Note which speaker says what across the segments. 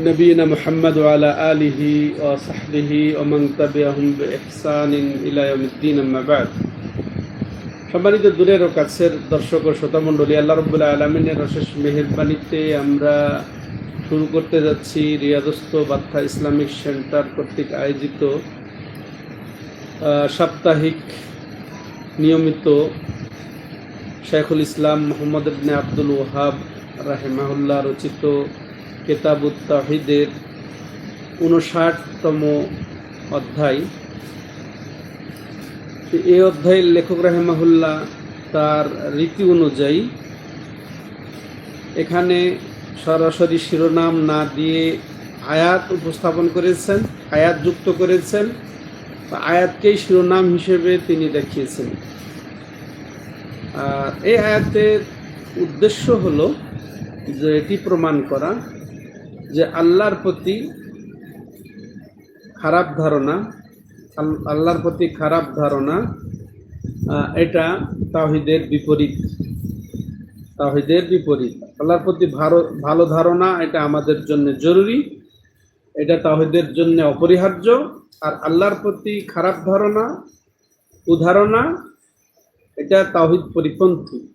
Speaker 1: نبينا محمد وعلى آله وصحبه ومن تبعهم بإحسان إلى يوم الدين أما بعد সম্মানিত দূরের ও কাছের দর্শক ও শ্রোতামণ্ডলী আল্লাহ রব্বুল্লাহ আলমিনের অশেষ মেহেরবানিতে আমরা শুরু করতে যাচ্ছি রিয়াদস্ত বার্তা ইসলামিক সেন্টার কর্তৃক আয়োজিত আহ, সাপ্তাহিক নিয়মিত শেখুল ইসলাম মোহাম্মদ ইবনে আব্দুল ওহাব রাহেমাহুল্লাহ রচিত কেতাবুত তাহিদের উনষাটতম অধ্যায়। এই অধ্যায়ের লেখক রাহেমাহুল্লাহ তার রীতি অনুযায়ী এখানে সরাসরি শিরোনাম না দিয়ে আয়াত উপস্থাপন করেছেন, আয়াত যুক্ত করেছেন। আয়াতকেই শিরোনাম হিসেবে তিনি দেখিয়েছেন। এই আয়াতের উদ্দেশ্য হলো যে এটি প্রমাণ করা যে আল্লাহর প্রতি খারাপ ধারণা, আল- আল্লাহর প্রতি খারাপ ধারণা এটা তাহিদের বিপরীত। তাহিদের বিপরীত। আল্লাহর প্রতি ভালো ভালো ধারণা এটা আমাদের জন্য জরুরি। এটা তাহিদের জন্য অপরিহার্য। আর আল্লাহর প্রতি খারাপ ধারণা, উদাহরণা, এটা তাহিদ পরিপন্থী।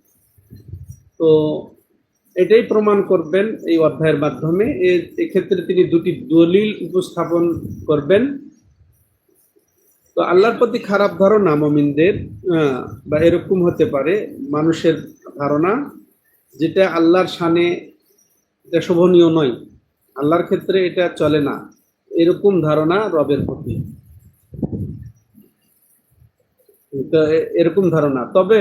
Speaker 1: তো এটাই প্রমাণ করবেন এই অধ্যায়ের মাধ্যমে। এক্ষেত্রে তিনি দুটি দলিল উপস্থাপন করবেন। তো আল্লাহর প্রতি খারাপ ধারণা মমিনদের বা এরকম হতে পারে মানুষের ধারণা, যেটা আল্লাহর শানে এটা শোভনীয় নয়। আল্লাহর ক্ষেত্রে এটা চলে না। এরকম ধারণা রবের প্রতি। তো এরকম ধারণা। তবে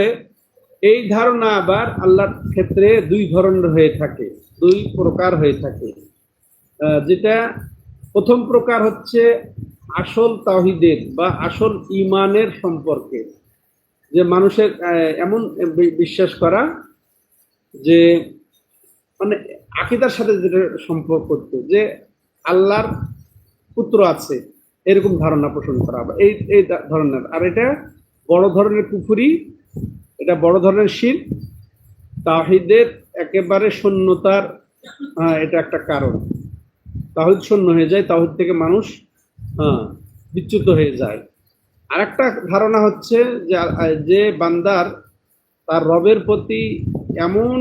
Speaker 1: এই ধারণা আবার আল্লাহর ক্ষেত্রে দুই ধরনের হয়ে থাকে, দুই প্রকার হয়ে থাকে। যেটা প্রথম প্রকার হচ্ছে আসল তাহিদের বা আসল ইমানের সম্পর্কে। যে মানুষের এমন বিশ্বাস করা যে মানে আকিদার সাথে যেটা সম্পর্ক করতে, যে আল্লাহর পুত্র আছে, এরকম ধারণা পোষণ করা। এই এই ধরনের, আর এটা বড় ধরনের পুকুরি এটা বড় ধরনের শিল তাহিদের একেবারে শূন্যতার আহ, এটা একটা কারণ। তাহিদ শূন্য হয়ে যায় তাহিদ থেকে মানুষ আহ, বিচ্যুত হয়ে যায়। আরেকটা ধারণা হচ্ছে যে যে বান্দার তার রবের প্রতি এমন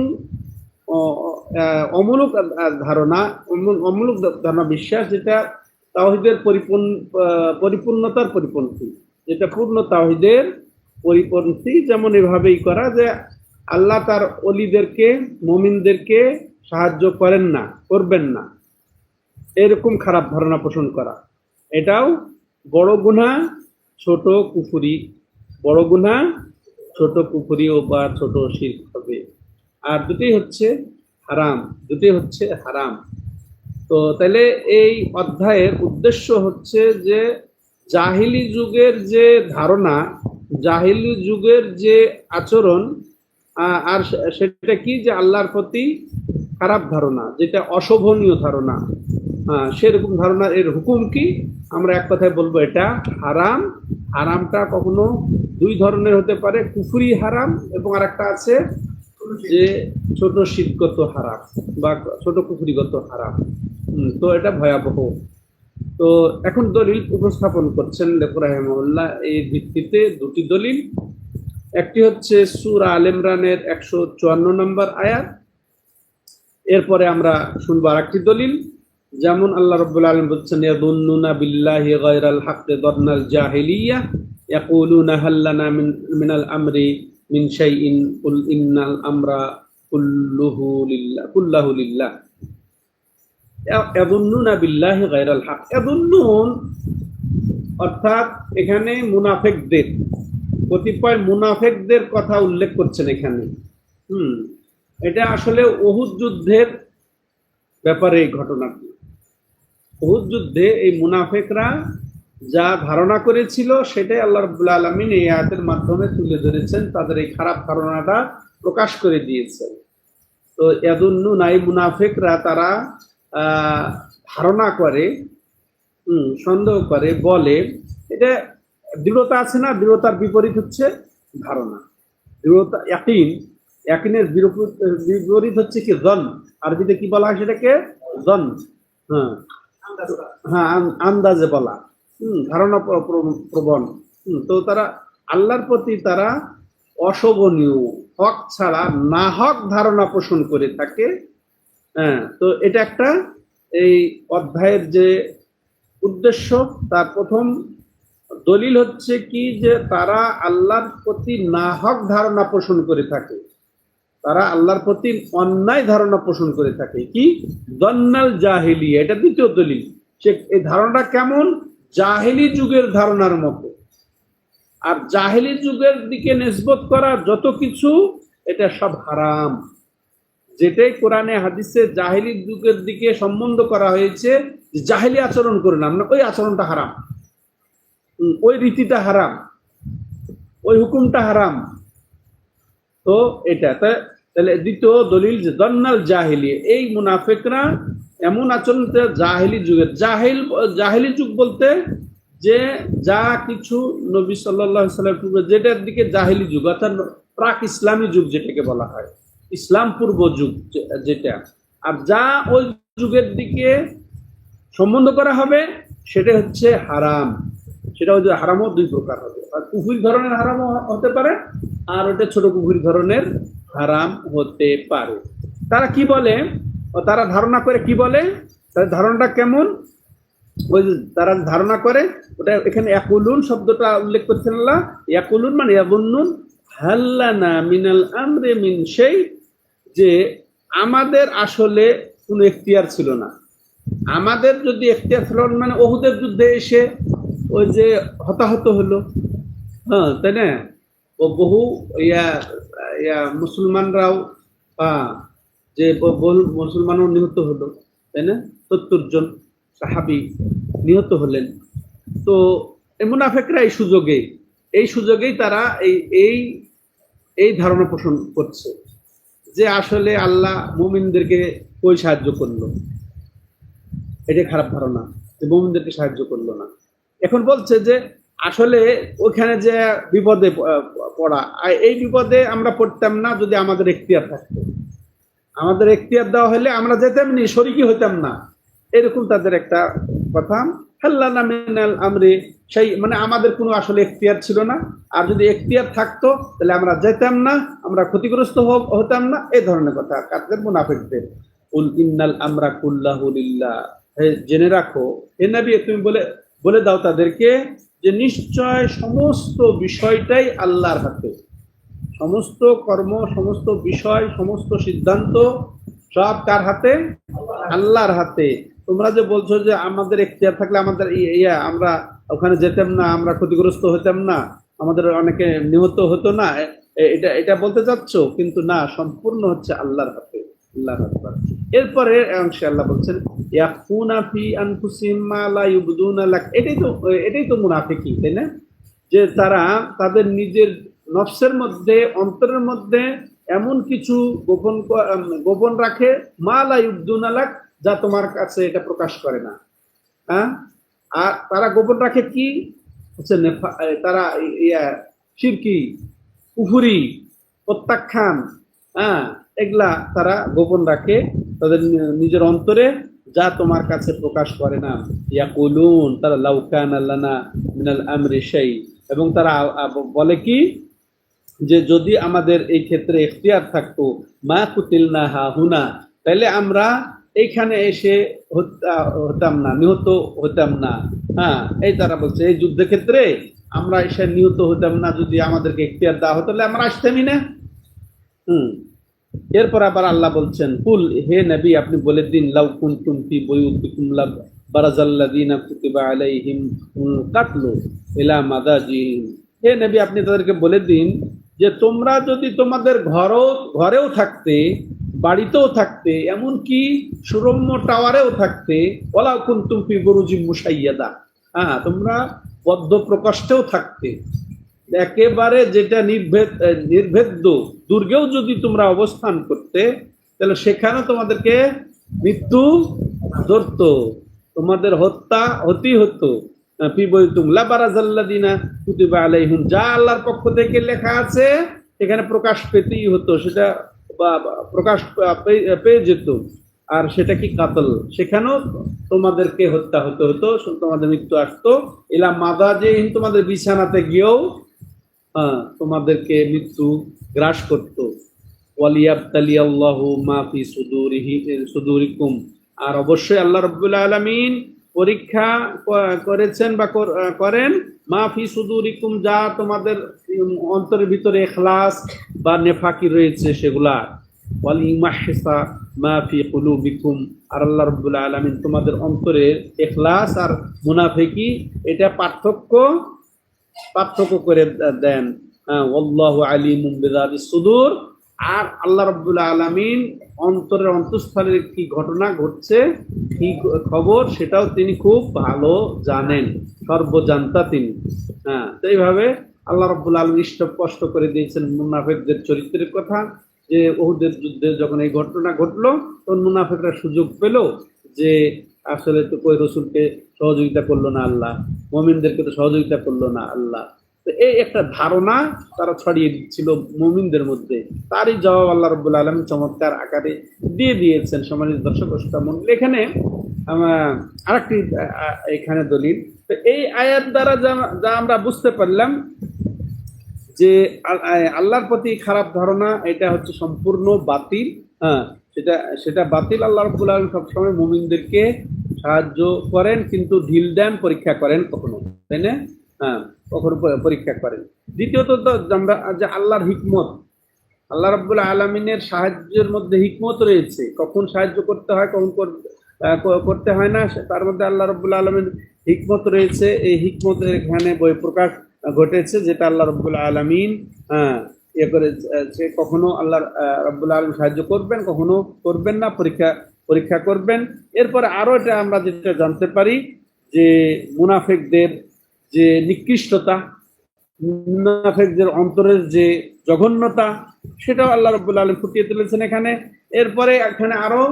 Speaker 1: অমূলক ধারণা অমূলক ধারণা বিশ্বাস যেটা তাওহিদের পরিপূর্ণ পরিপূর্ণতার পরিপন্থী। যেটা পূর্ণ তাওহিদের পরিপন্থী যেমন এভাবেই করা যে আল্লাহ তার অলিদেরকে, মমিনদেরকে সাহায্য করেন না, করবেন না। এরকম খারাপ ধারণা পোষণ করা। এটাও বড় গুণা ছোট কুফুরি। বড় গুণা ছোট কুফুরি ও বা ছোট শিল্প হবে। আর দুটি হচ্ছে হারাম দুটি হচ্ছে হারাম। তো তাহলে এই অধ্যায়ের উদ্দেশ্য হচ্ছে যে জাহিলি যুগের যে ধারণা জাহিলি যুগের যে আচরণ আর সেটা কি যে আল্লাহর প্রতি খারাপ ধারণা যেটা অশোভনীয় ধারণা? আহ, সেরকম ধারণা এর হুকুম কি? আমরা এক কথায় বলব এটা হারাম। হারামটা কখনো দুই ধরনের হতে পারে কুফুরি হারাম এবং আরেকটা আছে যে ছোট শীতগত হারাম বা ছোট কুফুরিগত হারাম। তো এটা ভয়াবহ। তো এখন দলিল উপস্থাপন করছেন লেখক রাহেমউল্লাহ এই ভিত্তিতে দুটি দলিল, একটি হচ্ছে সুরা আল ইমরানের একশো চুয়ান্ন নম্বর আয়াত, এরপরে আমরা শুনব আরেকটি দলিল, যেমন আল্লাহ রব্বুল আলম বলছেন, ইয়াদুন্নুনা বিল্লাহি গায়রাল হাক্কি জাহিলিয়া, ইয়াকুলুনা হাল্লানা মিন, মিনাল আমরি মিন শাইইন, কুল ইন্নাল আমরা কুল্লুহু লিল্লাহ, কুল্লাহু লিল্লাহ। অর্থাৎ এখানে মুনাফেকদের, কতিপয় মুনাফেকদের কথা উল্লেখ করছেন এখানে। হুম, এটা আসলে ওহুদ যুদ্ধের ব্যাপারে এই ঘটনাটি। ওহুদ যুদ্ধে এই মুনাফেকরা যা ধারণা করেছিল, সেটাই আল্লাহ রবুল্লা আলমিন এই আয়াতের মাধ্যমে তুলে ধরেছেন, তাদের এই খারাপ ধারণাটা প্রকাশ করে দিয়েছেন। তো এদুন্নু নাই মুনাফেকরা তারা ধারণা করে সন্দেহ করে, বলে, এটা দৃঢ়তা আছে না? দৃঢ়তার বিপরীত হচ্ছে ধারণা। দৃঢ়তা ইয়াকিনের বিরোপ- বিপরীত হচ্ছে কি? জন। আরবিতে কি বলা হয় সেটাকে? জন। হ্যাঁ। হ্যাঁ আন্দাজে বলা। হুম ধারণা প্র- প্র- প্রবণ। তো তারা আল্লাহর প্রতি তারা অশোভনীয়। হক ছাড়া না হক ধারণা পোষণ করে থাকে। হ্যাঁ তো এটা একটা এই অধ্যায়ের যে উদ্দেশ্য, তার প্রথম দলিল হচ্ছে কি যে তারা আল্লাহর প্রতি না হক ধারণা পোষণ করে থাকে। তারা আল্লাহর প্রতি অন্যায় ধারণা পোষণ করে থাকে। কি? দন্নাল জাহেলি এটা দ্বিতীয় দলিল। সে এই ধারণাটা কেমন? জাহেলি যুগের ধারণার মতো। আর জাহেলি যুগের দিকে নিসবত করা যত কিছু, এটা সব হারাম। যেটাই কোরআনে, হাদিসে জাহেলি যুগের দিকে সম্বন্ধ করা হয়েছে জাহেলি আচরণ করে না। ওই আচরণটা হারাম। ওই রীতিটা হারাম। ওই হুকুমটা হারাম। তো এটা তাহলে দ্বিতীয় দলিল যে দন্নাল জাহিলি, এই মুনাফেকরা এমন আচরণ জাহেলি যুগের। জাহিল, জাহেলি যুগ বলতে যে যা কিছু নবী সাল্লাহ সাল্লাম যেটার দিকে জাহেলি যুগ, অর্থাৎ প্রাক ইসলামী যুগ যেটাকে বলা হয়। ইসলাম পূর্ব যুগ যেটা। আর যা ওই যুগের দিকে সম্বন্ধ করা হবে, সেটা হচ্ছে হারাম। সেটা হচ্ছে হারামও দুই প্রকার হবে। আর কুফুরি ধরনের হারামও হতে পারে, আর ওটা ছোট কুফুরি ধরনের হারাম হতে পারে। তারা কি বলে? তারা ধারণা করে কি বলে? তাদের ধারণাটা কেমন? ওই তারা ধারণা করে, ওটা এখানে একুলুন শব্দটা উল্লেখ করছেন আল্লাহ। একুলুন মানে ইয়াবুন্নুন। হাল্লানা মিনাল আমরে মিন সেই যে আমাদের আসলে কোনো এখতিয়ার ছিল না। আমাদের যদি এখতিয়ার ছিল মানে ওহুদের যুদ্ধে এসে ওই যে হতাহত হলো। হ্যাঁ তাই না? ও বহু ইয়া ইয়া মুসলমানরাও যে বহু মুসলমানও নিহত হলো, তাই না? সত্তর জন সাহাবি নিহত হলেন। তো মুনাফেকরা এই সুযোগে এই সুযোগেই তারা এই এই এই ধারণা পোষণ করছে। যে আসলে আল্লাহ মুমিনদেরকে কই সাহায্য করল। এটা খারাপ ধারণা যে মুমিনদেরকে সাহায্য করল না। এখন বলছে যে আসলে ওখানে যে বিপদে পড়া এই বিপদে আমরা পড়তাম না যদি আমাদের এখতিয়ার থাকতো। আমাদের এখতিয়ার দেওয়া হলে আমরা যেতাম নি শরিকি হইতাম না। এরকম তাদের একটা কথা। হাল্লানা মিনাল আমরে, সেই মানে আমাদের কোনো আসলে এখতিয়ার ছিল না। আর যদি এখতিয়ার থাকতো, তাহলে আমরা যেতাম না, আমরা ক্ষতিগ্রস্ত হতাম না, এই ধরনের কথা। কাদের মুনাফিকদের। উল ইন্নাল আমরা কুল্লাহু লিল্লাহ। হে, জেনে রাখো, হে নবী, তুমি বলে বলে দাও তাদেরকে যে নিশ্চয় সমস্ত বিষয়টাই আল্লাহর হাতে। সমস্ত কর্ম, সমস্ত বিষয়, সমস্ত সিদ্ধান্ত সব কার হাতে? আল্লাহর হাতে। তোমরা যে বলছো যে আমাদের এখতিয়ার থাকলে আমাদের ইয়া, আমরা ওখানে যেতাম না, আমরা ক্ষতিগ্রস্ত হতাম না, আমাদের অনেকে নিহত হতো না এটা এটা বলতে চাচ্ছ? কিন্তু না, সম্পূর্ণ হচ্ছে আল্লাহর হাতে আল্লাহর হাতে এরপরে অংশে আল্লাহ বলছেন ইয়াকুনা ফি আনফুসিহিম মা লা ইউবদুনা লাক। এটাই তো এটাই তো মুনাফিকি, তাই না? যে তারা তাদের নিজের নফসের মধ্যে, অন্তরের মধ্যে এমন কিছু গোপন গোপন রাখে, মা লা ইউবদুনা লাক যা তোমার কাছে এটা প্রকাশ করে না। হ্যাঁ? আর তারা গোপন রাখে কি? হচ্ছে তারা ইয়া শিরকি কুফুরি, প্রত্যাখ্যান হ্যাঁ? এগুলা তারা গোপন রাখে তাদের নিজের অন্তরে, যা তোমার কাছে প্রকাশ করে না। ইয়া কুলুন তারা লাউকান আল্লানা মিনাল আমরি সেই এবং তারা বলে কি? যে যদি আমাদের এই ক্ষেত্রে এখতিয়ার থাকতো, মা কুতিল না হা হুনা তাহলে আমরা এইখানে এসে হত্যা- হতাম না, নিহত হতাম না। হ্যাঁ এই তারা বলছে, এই যুদ্ধের ক্ষেত্রে আমরা এসে নিহত হতাম না, যদি আমাদেরকে এখতিয়ার দেওয়া হতো, তাহলে আমরা আসতামই না। হুম। এরপর আবার আল্লাহ বলছেন, কুল, হে নবী, আপনি বলে দিন, লাউ কুনতুম ফি বুয়ুতিকুম লা বারাজাল্লাযিনা কুতিবা আলাইহিম কাতলু ইলা মাদাজিহিম হে নবী, আপনি তাদেরকে বলে দিন যে তোমরা যদি তোমাদের ঘরও, ঘরেও থাকতে বাড়িতেও থাকতে, এমনকি সুরম্য টাওয়ারেও থাকতে ওলা কুনতুম ফি বুরুজিম মুশাইয়াদা। হ্যাঁ তোমরা বদ্ধ প্রকোষ্ঠেও থাকতে। একেবারে যেটা নির্ভেদ নির্ভেদ্য, দুর্গেও যদি তোমরা অবস্থান করতে, তাহলে সেখানে তোমাদেরকে মৃত্যু ধরত। তোমাদের হত্যা হতো আলাইহিম। যা আল্লাহর পক্ষ থেকে লেখা আছে, সেখানে প্রকাশ পেতেই হতো। সেটা বা প্রকাশ পেয়ে যেত। আর সেটা কি কাতল? সেখানেও তোমাদেরকে হত্যা হতে হতো, তোমাদের মৃত্যু আসতো। এলা মাদা যে তোমাদের বিছানাতে গিয়েও তোমাদেরকে মৃত্যু গ্রাস করত। ওয়ালিয়াবতালি আল্লাহু মা ফি সুদুরিহি সুদুরিকুম। আর অবশ্যই আল্লাহ রাব্বুল আলামিন পরীক্ষা করেছেন বা কর- করেন মাফি সুদুরিকুম, যা তোমাদের অন্তরের ভিতরে এখলাস বা নেফাকি রয়েছে সেগুলা। ওয়াল ইমাহিসা মা ফি কুলুবিকুম। আর আল্লাহ রাব্বুল আলামিন তোমাদের অন্তরের এখলাস আর মুনাফিকি এটা পার্থক্য পার্থক্য করে দেন। হ্যাঁ, ওয়াল্লাহু আলিমুম বিযাতিস সুদূর। আর আল্লাহ রাব্বুল আলামিন অন্তরের অন্তঃস্থলের কি ঘটনা ঘটছে কি খবর সেটাও তিনি খুব ভালো জানেন। সর্বজান্তা তিনি। হ্যাঁ তো এইভাবে আল্লাহ রাব্বুল আলামিন স্পষ্ট করে দিয়েছেন মুনাফিকদের চরিত্রের কথা, যে ওহুদের যুদ্ধে যখন এই ঘটনা ঘটলো, তখন মুনাফিকরা সুযোগ পেল যে আসলে তো কই রসুলকে সহযোগিতা করল না আল্লাহ, মমিনদেরকে তো সহযোগিতা করল না আল্লাহ। তো এই একটা ধারণা তারা ছড়িয়ে দিচ্ছিল মমিনদের মধ্যে। তারই জবাব আল্লাহ রব্বুল আলম চমৎকার আকারে দিয়ে দিয়েছেন সম্মানিত দর্শক মণ্ডলী। এখানে আরেকটি এখানে দলিল। তো এই আয়াত দ্বারা যা আমরা বুঝতে পারলাম যে আল্লাহর প্রতি খারাপ ধারণা এটা হচ্ছে সম্পূর্ণ বাতিল। হ্যাঁ। সেটা সেটা বাতিল। আল্লাহ রব্বুল আলম সবসময় মুমিনদেরকে সাহায্য করেন কিন্তু ঢিল দেন পরীক্ষা করেন কখনো তাই না? হ্যাঁ কখনো পরীক্ষা করেন। দ্বিতীয়ত আমরা যে আল্লাহর হিকমত আল্লাহ রব্বুল আলমিনের সাহায্যের মধ্যে হিকমত রয়েছে। কখন সাহায্য করতে হয় কখন করতে হয় না তার মধ্যে আল্লাহ রব্বুল আলমীর হিকমত রয়েছে। এই হিকমতের এখানে বই প্রকাশ ঘটেছে যেটা আল্লাহ রব্বুল আলমিন ইয়ে করে সে কখনো আল্লাহ রব্বুল আলম সাহায্য করবেন, কখনো করবেন না, পরীক্ষা পরীক্ষা করবেন। এরপরে আরও এটা আমরা যেটা জানতে পারি, যে মুনাফেকদের যে নিকৃষ্টতা, মুনাফেকদের অন্তরের যে জঘন্যতা, সেটাও আল্লাহ রব্বুল আলম ফুটিয়ে তুলেছেন এখানে। এরপরে এখানে আরও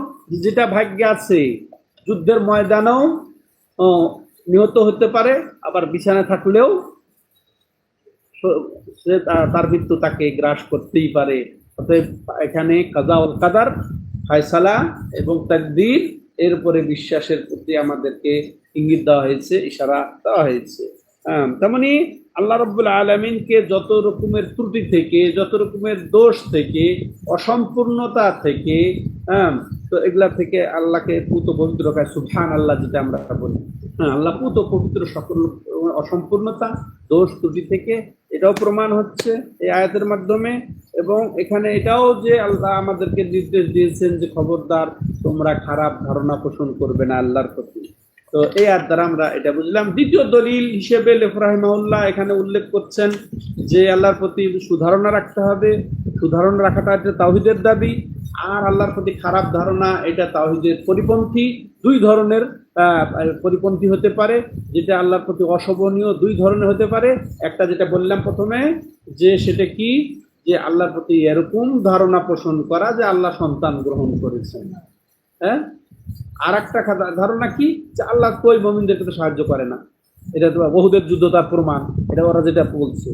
Speaker 1: যেটা ভাগ্যে আছে, যুদ্ধের ময়দানেও নিহত হতে পারে, আবার বিছানায় থাকলেও স- তার মৃত্যু তাকে গ্রাস করতেই পারে। অতএব এখানে কাজাউল কাদার ফায়সালা এবং তাকদীর এর উপরে বিশ্বাসের প্রতি আমাদেরকে ইঙ্গিত দেওয়া হয়েছে ইশারা দেওয়া হয়েছে। হ্যাঁ, তেমনি আল্লাহ রব্বুল আলমিনকে যত রকমের ত্রুটি থেকে যত রকমের দোষ থেকে অসম্পূর্ণতা থেকে হ্যাঁ তো এগুলা থেকে আল্লাহকে পুত পবিত্র সুবহান আল্লাহ যেটা আমরা বলি। আল্লাহ পুত পবিত্র সকল, অসম্পূর্ণতা, দোষ ত্রুটি থেকে এটাও প্রমাণ হচ্ছে এই আয়াতের মাধ্যমে। এবং এখানে এটাও যে আল্লাহ আমাদেরকে নির্দেশ দিয়েছেন যে খবরদার, তোমরা খারাপ ধারণা পোষণ করবে না আল্লাহর প্রতি। তো এই আয়াত দ্বারা আমরা এটা বুঝলাম। দ্বিতীয় দলিল হিসেবে লেফরাহিমাউল্লাহ এখানে উল্লেখ করছেন যে আল্লাহর প্রতি সুধারণা রাখতে হবে। সুধারণা রাখাটা একটা তাওহিদের দাবি। আর আল্লাহর প্রতি খারাপ ধারণা, এটা তাওহিদের পরিপন্থী। দুই ধরনের পরিপন্থী হতে পারে, যেটা আল্লাহর প্রতি অশোভনীয়, দুই ধরনের হতে পারে। একটা যেটা বললাম প্রথমে, যে সেটা কি? যে আল্লাহর প্রতি এরকম ধারণা পোষণ করা যে আল্লাহ সন্তান গ্রহণ করেছেন। হ্যাঁ? আর একটা ধারণা কি? যে আল্লাহ কই মমিনদেরকে তো সাহায্য করে না। এটা তো বহুদের যুদ্ধ তার প্রমাণ, এটা ওরা যেটা বলছে।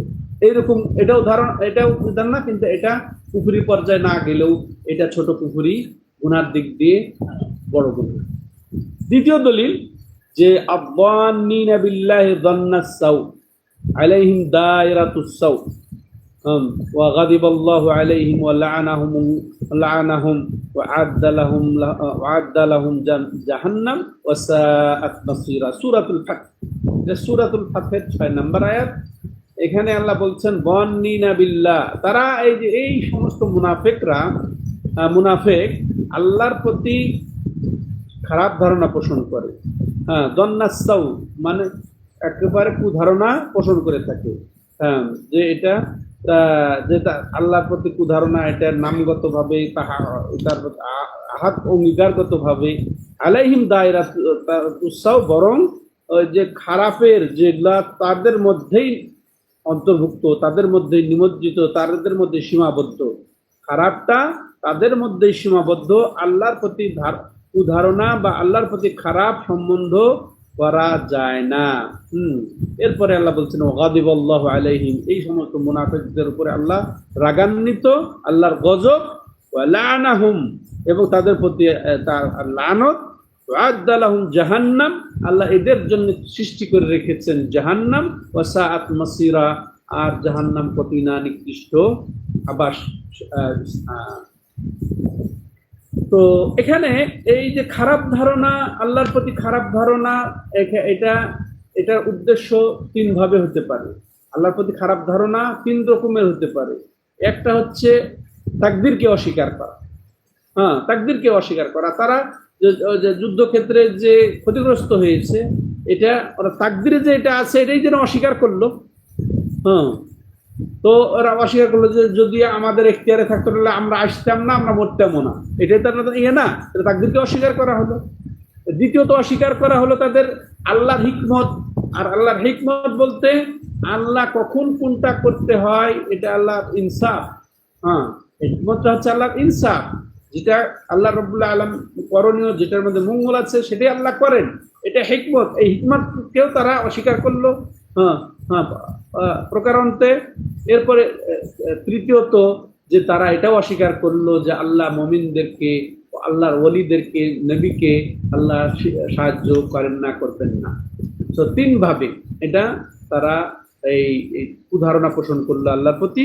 Speaker 1: এইরকম এটাও ধারণা এটাও ধারণা কিন্তু এটা পুকুরি পর্যায়ে না গেলেও এটা ছোট পুকুরি, গুনার দিক দিয়ে বড় গুণা দ্বিতীয় দলিল যে আব্বানিনা বিল্লাহি যান্নাস সাউ আলাইহিম দায়রাতুস সাউ هم وغضب الله عليهم ولعنهم ولعنهم وعد لهم وعد لهم جن- جهنم وساءت مصيرا سورة الفتح এটা সূরাতুল ফাতহের 6 নম্বর আয়াত এখানে আল্লাহ বলছেন বন্নিনা বিল্লাহ তারা এই যে এই সমস্ত মুনাফিকরা আহ, মুনাফিক আল্লাহর প্রতি খারাপ ধারণা পোষণ করে। হ্যাঁ দন্নাসাউ মানে একেবারে কুধারণা পোষণ করে থাকে। হ্যাঁ যে এটা যেটা আল্লাহর প্রতি কুধারণা এটা নামগতভাবে তার আ- আহাত অঙ্গীকারগত আলাইহিম দায়রা উৎসাহ বরং যে খারাপের যেগুলা তাদের মধ্যেই অন্তর্ভুক্ত, তাদের মধ্যে নিমজ্জিত, তাদের মধ্যে সীমাবদ্ধ। খারাপটা তাদের মধ্যেই সীমাবদ্ধ, আল্লাহর প্রতি কুধারণা বা আল্লাহর প্রতি খারাপ সম্বন্ধ করা যায় না। হুম। এরপরে আল্লাহ বলছেন ওগাদিব আল্লাহ আলাইহিম। এই সমস্ত মুনাফিকদের উপরে আল্লাহ রাগান্বিত, আল্লাহর গজব লানাহুম, এবং তাদের প্রতি তার লানত ওয়াদ্দালাহুম জাহান্নাম। আল্লাহ এদের জন্য সৃষ্টি করে রেখেছেন জাহান্নাম। ওয়াসাআত মাসিরা, আর জাহান্নাম কতি না নিকৃষ্ট আবাস তো এখানে এই যে খারাপ ধারণা, আল্লাহর প্রতি খারাপ ধারণা এটা, এটার উদ্দেশ্য তিন ভাবে হতে পারে। আল্লাহর প্রতি খারাপ ধারণা তিন রকমের হতে পারে। একটা হচ্ছে তাকদিরকে অস্বীকার করা। হ্যাঁ তাকদিরকে অস্বীকার করা। তারা যুদ্ধক্ষেত্রে যে ক্ষতিগ্রস্ত হয়েছে, এটা, ওরা তাকদিরে যে এটা আছে, এটাই যেন অস্বীকার করল। হ্যাঁ তো ওরা অস্বীকার করল যে যদি আমাদের এখতিয়ারে থাকতো তাহলে আমরা আসতাম না, আমরা মরতামও না। এটাই তার ইয়ে না, এটা তাকদিরকে অস্বীকার করা হলো। দ্বিতীয়ত অস্বীকার করা হলো তাদের আল্লাহর হিকমত, আর আল্লাহর হিকমত বলতে আল্লাহ কখন কোনটা করতে হয়, এটা আল্লাহর ইনসাফ। হ্যাঁ হিকমতটা হচ্ছে আল্লাহর ইনসাফ। যেটা আল্লাহ রবুল্লাহ আলম করণীয়, যেটার মধ্যে মঙ্গল আছে, সেটাই আল্লাহ করেন। এটা হিকমত। এই হিকমতকেও তারা অস্বীকার করল। হ্যাঁ হ্যাঁ প্রকারান্তে। এরপরে তৃতীয়ত যে তারা এটাও অস্বীকার করল যে আল্লাহ মমিনদেরকে আল্লাহর ওলিদেরকে নবীকে আল্লাহ সাহায্য করেন না করবেন না। তো তিন ভাবে এটা তারা এই কুধারণা পোষণ করল আল্লাহর প্রতি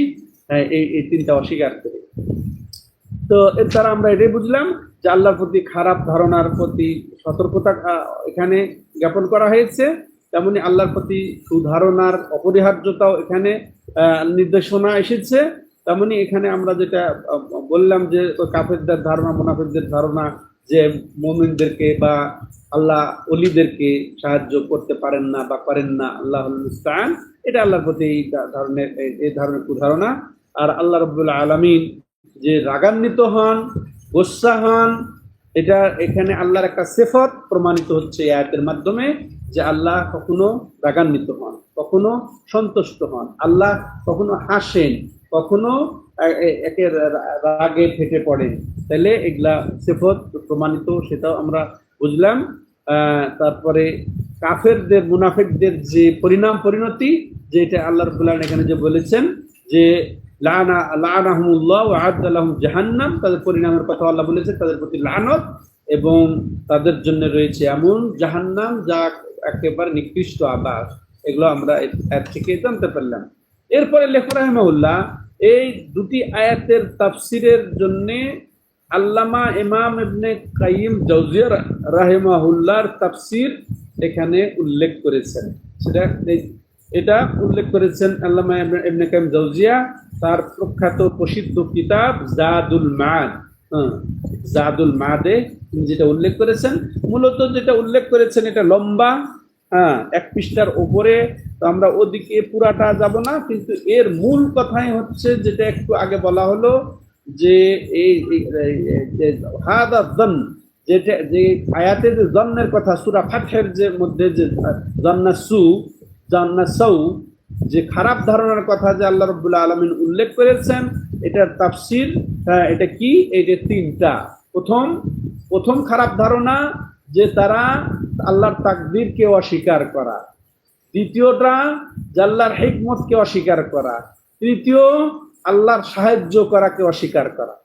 Speaker 1: হ্যাঁ, এই এই তিনটা অস্বীকার করে। তো এর দ্বারা আমরা এটাই বুঝলাম যে আল্লাহর প্রতি খারাপ ধারণার প্রতি সতর্কতা এখানে জ্ঞাপন করা হয়েছে। তেমনি আল্লাহর প্রতি সুধারণার অপরিহার্যতাও এখানে নির্দেশনা এসেছে। তেমনি এখানে আমরা যেটা বললাম যে কাফেরদের ধারণা, মুনাফিকদের ধারণা যে মোমিনদেরকে বা আল্লাহ অলিদেরকে সাহায্য করতে পারেন না বা পারেন না আল্লাহ এটা আল্লাহর প্রতি এই ধরনের এই- ধরনের কুধারণা আর আল্লাহ রবুল্লাহ আলমিন যে রাগান্বিত হন, গোসা হন, এটা এখানে আল্লাহর একটা সেফত প্রমাণিত হচ্ছে এই আয়াতের মাধ্যমে। যে আল্লাহ কখনো রাগান্বিত হন, কখনো সন্তুষ্ট হন। আল্লাহ কখনো হাসেন, কখনো একে রাগে ফেটে পড়েন। তাহলে এগুলা সেফত প্রমাণিত, সেটাও আমরা বুঝলাম। তারপরে কাফেরদের, মুনাফেকদের যে পরিণাম, পরিণতি, যে এটা আল্লাহ রবুল্লাহ এখানে যে বলেছেন, যে লানা, লানাহুমুল্লাহ জাহান্নাম, তাদের পরিণামের কথা আল্লাহ বলেছেন, তাদের প্রতি লানত এবং তাদের জন্য রয়েছে এমন জাহান্নাম, যা একেবারে নিকৃষ্ট আবাস এগুলো আমরা এর থেকে জানতে পারলাম। এরপরে লেখ রাহমাউল্লাহ এই দুটি আয়াতের তাফসিরের জন্য আল্লামা ইমাম ইবনে কাইয়িম জাওজিয়া রাহিমাহুল্লাহর তাফসির এখানে উল্লেখ করেছেন। সেটা এটা উল্লেখ করেছেন আল্লামা ইবনে- কাইয়িম জাওজিয়া তার প্রখ্যাত প্রসিদ্ধ কিতাব জাদুল হ্যাঁ, জাদুল মাদে, তিনি যেটা উল্লেখ করেছেন, মূলত যেটা উল্লেখ করেছেন এটা লম্বা হ্যাঁ এক পৃষ্ঠার ওপরে, তো আমরা ওদিকে পুরাটা যাব না, কিন্তু এর মূল কথাই হচ্ছে যেটা একটু আগে বলা হলো, যে এই হাদা যেটা, যে আয়াতে যে জন্মের কথা, সুরা ফাতহের যে মধ্যে যে জন্না সু জন্না সৌ, যে খারাপ ধারণার কথা যে আল্লাহ রবুল্লা আলমিন উল্লেখ করেছেন এটার তাফসির এটা কি? এই যে তিনটা। প্রথম প্রথম খারাপ ধারণা যে তারা আল্লাহর তাকদিরকে অস্বীকার করা। দ্বিতীয়টা, যে আল্লাহর হিকমতকে অস্বীকার করা। তৃতীয়, আল্লাহর সাহায্য করাকে অস্বীকার করা।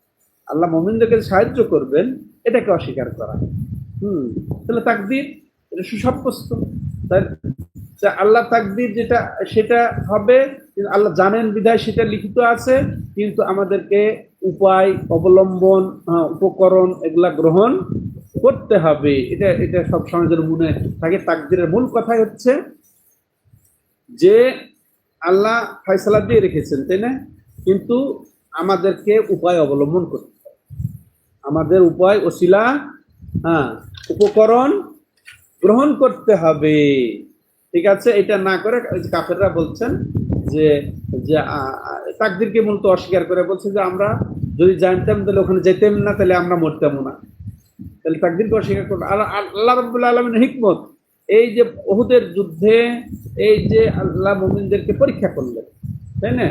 Speaker 1: আল্লাহ মোমিনদেরকে সাহায্য করবেন, এটাকে অস্বীকার করা। হুম, তাহলে তাকদির এটা সুসাব্যস্ত তাই আল্লাহ তাকদির যেটা সেটা হবে আল্লাহ জানেন বিধায় সেটা লিখিত আছে কিন্তু আমাদেরকে উপায় অবলম্বন আহ, উপকরণ এগুলা গ্রহণ করতে হবে। এটা এটা সব যেন মনে থাকে। তাকদিরের মূল কথাই হচ্ছে যে আল্লাহ ফয়সালা দিয়ে রেখেছেন তাই না? কিন্তু আমাদেরকে উপায় অবলম্বন করতে হবে। আমাদের উপায় ওসিলা হ্যাঁ উপকরণ গ্রহণ করতে হবে। ঠিক আছে? এটা না করে কাফেররা বলছেন যে যে তাকদিরকে মূলত অস্বীকার করে বলছে যে আমরা যদি জানতাম তাহলে ওখানে যেতাম না, তাহলে আমরা মরতাম না। তাহলে তাকদিরকে অস্বীকার করব আল্লাহ রবুল্লাহ আলমিন হিকমত, এই যে ওহুদের যুদ্ধে এই যে আল্লাহ মোমিনদেরকে পরীক্ষা করলেন, তাই না?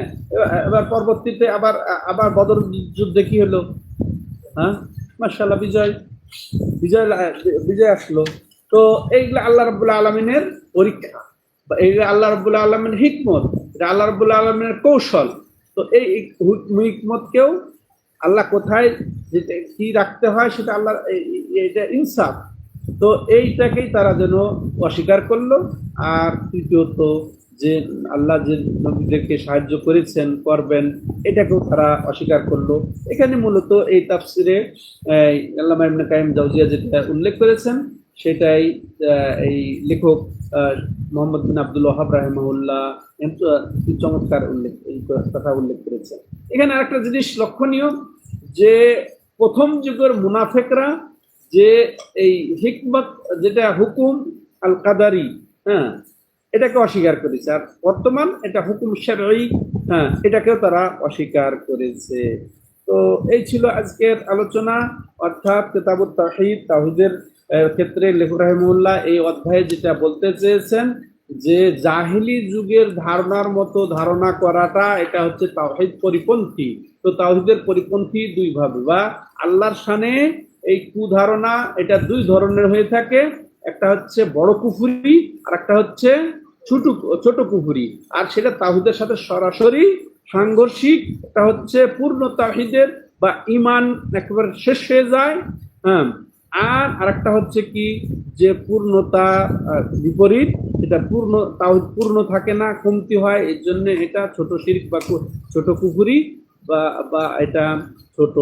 Speaker 1: এবার পরবর্তীতে আবার আবার বদর যুদ্ধে কি হলো? হ্যাঁ? মার্শাল্লাহ বিজয় বিজয় বিজয় আসলো। তো এইগুলো আল্লাহ রবুল্লাহ আলমিনের পরীক্ষা। বা এইগুলো আল্লাহ রবুল্লাহ আলমিনের হিকমত। এটা আল্লাহ রবুল্লাহ আলমিনের কৌশল। তো এই হিকমতকেও আল্লাহ কোথায় যেটা কি রাখতে হয় সেটা আল্লাহ এটা ইনসাফ। তো এইটাকেই তারা যেন অস্বীকার করল। আর তৃতীয়ত, যে আল্লাহ যে নবীদেরকে সাহায্য করেছেন, করবেন, এটাকেও তারা অস্বীকার করল। এখানে মূলত এই তাফসিরে আল্লাহ কাইম জাউজিয়া যেটা উল্লেখ করেছেন সেটাই এই লেখক মোহাম্মদ বিন আব্দুল ওহাব রাহেমাহুল্লাহ চমৎকার উল্লেখ, এই কথা উল্লেখ করেছেন। এখানে আরেকটা জিনিস লক্ষণীয়, যে প্রথম যুগের মুনাফেকরা যে এই হিকমত, যেটা হুকুম আল কাদারি হ্যাঁ এটাকে অস্বীকার করেছে। আর বর্তমান এটা হুকুম শারঈ হ্যাঁ এটাকেও তারা অস্বীকার করেছে। তো এই ছিল আজকের আলোচনা, অর্থাৎ কেতাবুত তাহিদ তাহিদের ক্ষেত্রে লেখক রাহিমুল্লাহ এই অধ্যায়ে যেটা বলতে চেয়েছেন যে জাহিলি যুগের ধারণার মতো ধারণা করাটা এটা হচ্ছে তাওহিদ পরিপন্থী। তো তাওহিদের পরিপন্থী দুই ভাবে বা আল্লাহর সানে এই কুধারণা এটা দুই ধরনের হয়ে থাকে, একটা হচ্ছে বড় কুফুরি আর একটা হচ্ছে ছোট ছোট কুফুরি। আর সেটা তাহিদের সাথে সরাসরি সাংঘর্ষিক এটা হচ্ছে পূর্ণ তাহিদের বা ইমান একেবারে শেষ হয়ে যায় হ্যাঁ। আর আরেকটা হচ্ছে কি যে পূর্ণতা বিপরীত, এটা পূর্ণ, তাও পূর্ণ থাকে না, কমতি হয়, এর জন্য এটা ছোট শিরিক বা ছোট কুকুরি বা বা এটা ছোট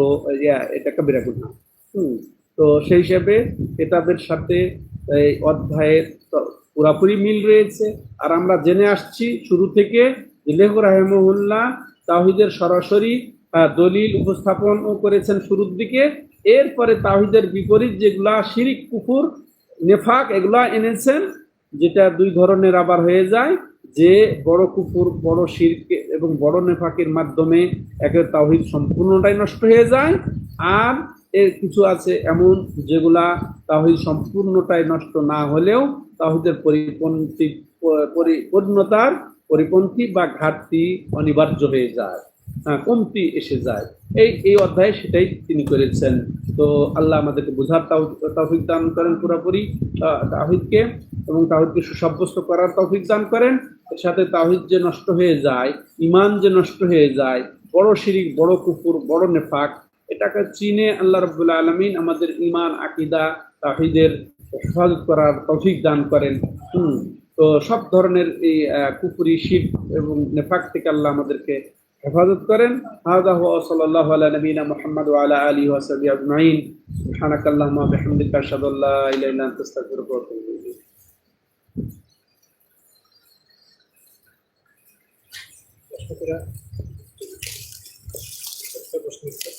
Speaker 1: এটা কবিরা গুনাহ হুম, তো সেই হিসাবে কেতাবের সাথে এই অধ্যায়ের পুরাপুরি মিল রয়েছে। আর আমরা জেনে আসছি শুরু থেকে যে লেখক রাহেমুল্লাহ তাহিদের সরাসরি দলিল উপস্থাপন করেছেন শুরুর দিকে। এরপরে তাহিদের বিপরীত যেগুলা শিরিক কুকুর নেফাক, এগুলা এনেছেন, যেটা দুই ধরনের আবার হয়ে যায়, যে বড় কুকুর বড় শিরক এবং বড় নেফাকের মাধ্যমে একের তাহিদ সম্পূর্ণটাই নষ্ট হয়ে যায়, আর এর কিছু আছে এমন যেগুলা তাহিদ সম্পূর্ণটাই নষ্ট না হলেও তাহিদের পরিপন্থী পরিপূর্ণতার পরিপন্থী বা ঘাটতি অনিবার্য হয়ে যায়। কমতি এসে যায়। এই এই অধ্যায়ে সেটাই তিনি করেছেন। তো আল্লাহ আমাদেরকে বোঝার তৌফিক দান করেন পুরোপুরি তাহিদকে এবং তাহিদকে সুসাব্যস্ত করার তৌফিক দান করেন। এর সাথে তাহিদ যে নষ্ট হয়ে যায় ইমান যে নষ্ট হয়ে যায়, বড় শিরিক, বড় কুকুর বড় নেফাক, এটাকে চিনে আল্লাহ রব্বুল আলমিন আমাদের ইমান আকিদা তাহিদের হেফাজত করার তৌফিক দান করেন। তো সব ধরনের এই কুফরি শিব এবং নেফাক থেকে আল্লাহ আমাদেরকে হেফাজত করেন হাদা হুয়া সাল্লাল্লাহু আলা নবিনা মুহাম্মদ ওয়া আলা আলিহি ওয়া সাহবিহি আজমাইন সুবহানাকাল্লাহুম্মা ওয়া বিহামদিকা আশহাদু আল্লা ইলাহা ইল্লা আনতা আস্তাগফিরুকা ওয়া আতুবু ইলাইক
Speaker 2: প্রশ্ন করে একটা প্রশ্ন উত্তর